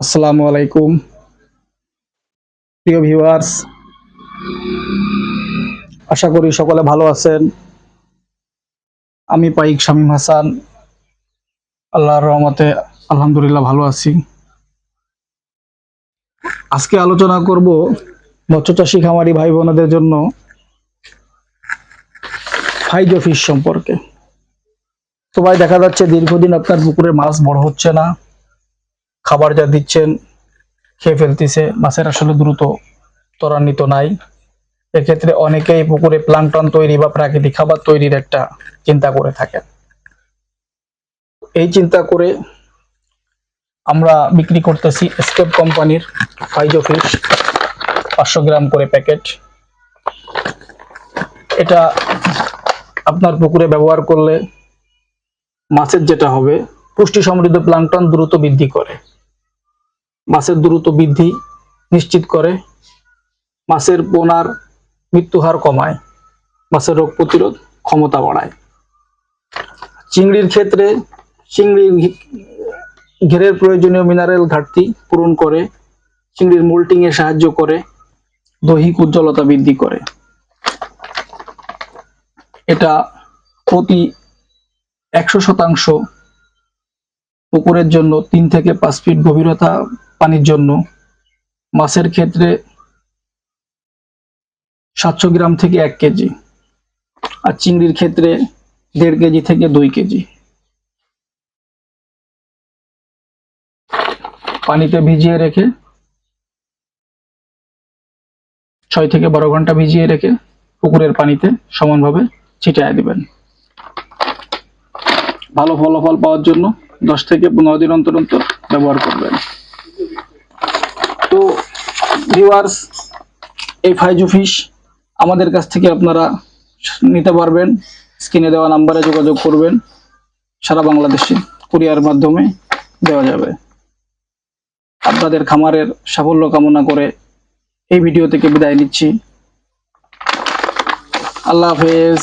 আসসালামু আলাইকুম। প্রিয় ভিউয়ার্স, আশা করি সকলে ভালো আছেন। আমি পাইক শামীম হাসান, আল্লাহর রহমতে আলহামদুলিল্লাহ ভালো আছি। আজকে আলোচনা করব মৎস্য চাষী খামারি ভাই বোনদের জন্য ফাইজো ফিশ সম্পর্কে। তো ভাই, দেখা যাচ্ছে দীর্ঘদিন আপনার পুকুরে মাছ বড় হচ্ছে না। খাবার যা দিচ্ছেন, খেয়ে ফেলতেছে। মাছের আসলে দ্রুত ত্বরান্বিত নাই। এক্ষেত্রে অনেকেই পুকুরে প্লান্টন তৈরি বা প্রাকৃতিক খাবার তৈরির একটা চিন্তা করে থাকেন। এই চিন্তা করে আমরা বিক্রি করতেছি স্টেপ কোম্পানির ফাইজো ফিশ পাঁচশো গ্রাম করে প্যাকেট। এটা আপনার পুকুরে ব্যবহার করলে মাছের যেটা হবে পুষ্টি সমৃদ্ধ প্লান্টন দ্রুত বৃদ্ধি করে। মাছের দ্রুত বৃদ্ধি নিশ্চিত করে মাছের পোনার মৃত্যু হার কমায় মাছের রোগ প্রতিরোধ ক্ষমতা বাড়ায়। চিংড়ির ক্ষেত্রে চিংড়ি ঘেরের প্রয়োজনীয় মিনারেল ঘাটতি পূরণ করে, চিংড়ির মোল্টিং এ সাহায্য করে, দৈহিক উজ্জ্বলতা বৃদ্ধি করে। এটা প্রতি একশো শতাংশ পুকুরের জন্য তিন থেকে পাঁচ ফিট গভীরতা পানির জন্য। মাছের ক্ষেত্রে সাতশো গ্রাম থেকে এক কেজি আর চিংড়ির ক্ষেত্রে দেড় কেজি থেকে দুই কেজি। পানিতে ভিজিয়ে রেখে, ছয় থেকে বারো ঘণ্টা ভিজিয়ে রেখে পুকুরের পানিতে সমানভাবে ছিটায় দিবেন। ভালো ফলাফল পাওয়ার জন্য দশ থেকে পনেরো দিন অন্তর অন্তর ব্যবহার করবেন। ভিউয়ার্স এই ফাইজু ফিশ আমাদের কাছ থেকে আপনারা নিতে পারবেন। স্ক্রিনে দেওয়া নাম্বারে যোগাযোগ করবেন। সারা বাংলাদেশে কুরিয়ার মাধ্যমে দেওয়া যাবে। আপনাদের খামারের সাফল্য কামনা করে এই ভিডিও থেকে বিদায় নিচ্ছি। আল্লাহ হাফেজ।